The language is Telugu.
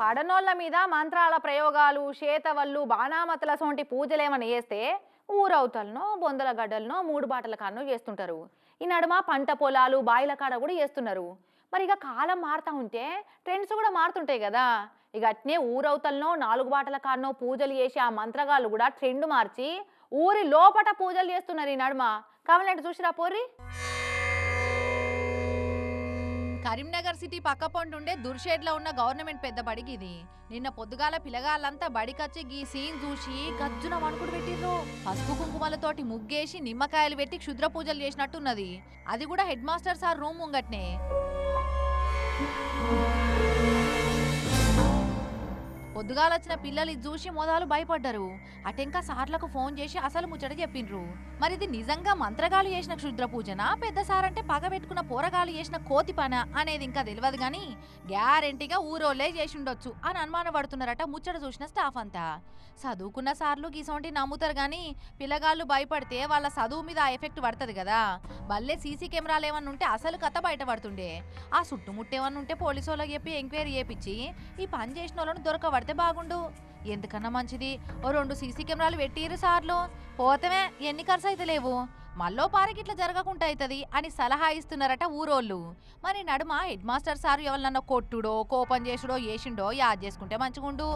పడనోళ్ళ మీద మంత్రాల ప్రయోగాలు చేతవళ్ళు బాణామతుల సొంటి పూజలు ఏమైనా చేస్తే ఊరవుతలనో బొందల గడ్డలనో మూడు బాటల కాడనో చేస్తుంటారు. ఈ నడుమ పంట పొలాలు బాయిల కాడ కూడా చేస్తున్నారు. మరి ఇక కాలం మారుతూ ఉంటే ట్రెండ్స్ కూడా మారుతుంటాయి కదా. ఇక అట్నే ఊరవుతలనో నాలుగు బాటల కాడనో పూజలు చేసి ఆ మంత్రగాళ్ళు కూడా ట్రెండ్ మార్చి ఊరి లోపట పూజలు చేస్తున్నారు ఈ నడుమ. కావాలంటే చూసిరా పోర్రి? కరీంనగర్ సిటీ పక్క ఉండే దుర్షేడ్లో ఉన్న గవర్నమెంట్ పెద్ద బడికి ఇది. నిన్న పొద్దుగాల పిల్లగాళ్ళంతా బడికొచ్చి గీ సీన్ చూసి గజ్జున వణుకుడు పెట్టిర్రు. పసుపు కుంకుమలతోటి ముగ్గేసి నిమ్మకాయలు పెట్టి క్షుద్ర పూజలు చేసినట్టున్నది. అది కూడా హెడ్ మాస్టర్ సార్ రూమ్ ముంగట్నే. పొద్దుగాల వచ్చిన పిల్లలు ఇది చూసి మోదాలు భయపడ్డారు. అటెంకా సార్లకు ఫోన్ చేసి అసలు ముచ్చట చెప్పిండ్రు. మరి ఇది నిజంగా మంత్రగాలు చేసిన క్షుద్ర పూజనా పెద్ద సార్ అంటే పగ పెట్టుకున్న పోరగాలు చేసిన కోతి పన? అనేది ఇంకా తెలియదు గాని గ్యారెంటీగా ఊరోళ్ళే చేసి ఉండొచ్చు అని అనుమానపడుతున్నారట ముచ్చట చూసిన స్టాఫ్ అంతా. చదువుకున్న సార్లు గీసొంటి నమ్ముతారు గాని పిల్లగాళ్ళు భయపడితే వాళ్ళ చదువు మీద ఆ ఎఫెక్ట్ పడుతుంది కదా బల్లే సీసీ కెమెరాలు ఏమన్నా ఉంటే అసలు కథ బయటపడుతుండే ఆ చుట్టుముట్టేమన్నా ఉంటే పోలీసు వాళ్ళకి చెప్పి ఎంక్వైరీ చేపించి ఈ పని చేసిన వాళ్ళని దొరకబడితే బాగుండు. ఎందుకన్నా మంచిది? ఓ రెండు సీసీ కెమెరాలు పెట్టిరు సార్లు. పోతమే ఎన్ని ఖర్చు అయితే లేవు మళ్ళో పారకి ఇట్లా జరగకుండా అవుతుంది అని సలహా ఇస్తున్నారట ఊరోళ్ళు. మరి నడుమ హెడ్ మాస్టర్ సార్ ఎవరినన్నా కొట్టుడో కోపం చేసుడో చేసిండో యాద్ చేసుకుంటే మంచిగుండు.